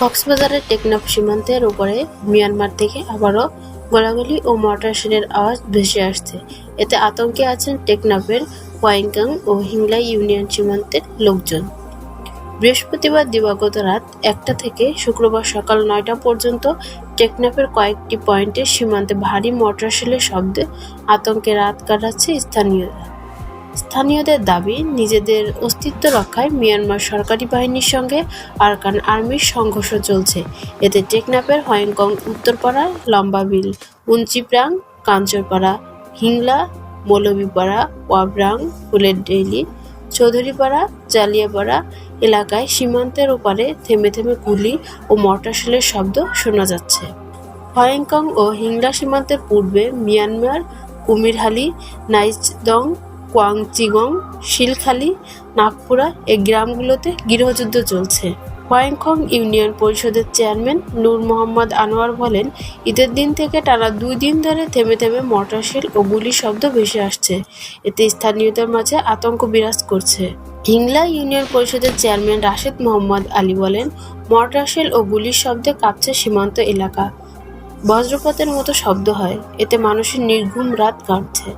কক্সবাজারের টেকনাফ সীমান্তের উপরে মিয়ানমার থেকে আবারও গোলাগুলি ও মর্টার আওয়াজ ভেসে আসছে। এতে আতঙ্কে আছেন টেকনাফের ওয়াইংগাং ও হিংলা ইউনিয়ন সীমান্তের লোকজন। বৃহস্পতিবার দিবাগত রাত একটা থেকে শুক্রবার সকাল নয়টা পর্যন্ত টেকনাফের কয়েকটি পয়েন্টে সীমান্তে ভারী মর্টার শেলের শব্দে আতঙ্কে রাত কাটাচ্ছে স্থানীয়রা। স্থানীয়দের দাবি, নিজেদের অস্তিত্ব রক্ষায় মিয়ানমার সরকারি বাহিনীর সঙ্গে আরকান আর্মির সংঘর্ষ চলছে। এতে টেকনাফের হয়ংকং উত্তরপাড়া, লম্বাবিল উঞ্চিপ্রাং কাঞ্চরপাড়া হিংলা, মৌলভীপাড়া, ওয়াব্রাং ফুলের ডেইলি চৌধুরীপাড়া, জালিয়াপাড়া এলাকায় সীমান্তের ওপারে থেমে থেমে গুলি ও মর্টারশেলের শব্দ শোনা যাচ্ছে। হয়ংকং ও হিংলা সীমান্তের পূর্বে মিয়ানমার, কুমিরহালি, নাইচদং কোয়াংচিগং, শিলখালি, নাগপুরা এই গ্রামগুলোতে গৃহযুদ্ধ চলছে। হয়ংকং ইউনিয়ন পরিষদের চেয়ারম্যান নূর মোহাম্মদ আনোয়ার বলেন, ঈদের দিন থেকে টানা দুই দিন ধরে থেমে থেমে মর্টারশেল ও গুলির শব্দ ভেসে আসছে। এতে স্থানীয়দের মাঝে আতঙ্ক বিরাজ করছে। হিংলা ইউনিয়ন পরিষদের চেয়ারম্যান রাশেদ মোহাম্মদ আলী বলেন মর্টারশেল ও গুলির শব্দে কাঁপছে সীমান্ত এলাকা। বজ্রপাতের মতো শব্দ হয়। এতে মানুষের নির্ঘুম রাত কাটছে।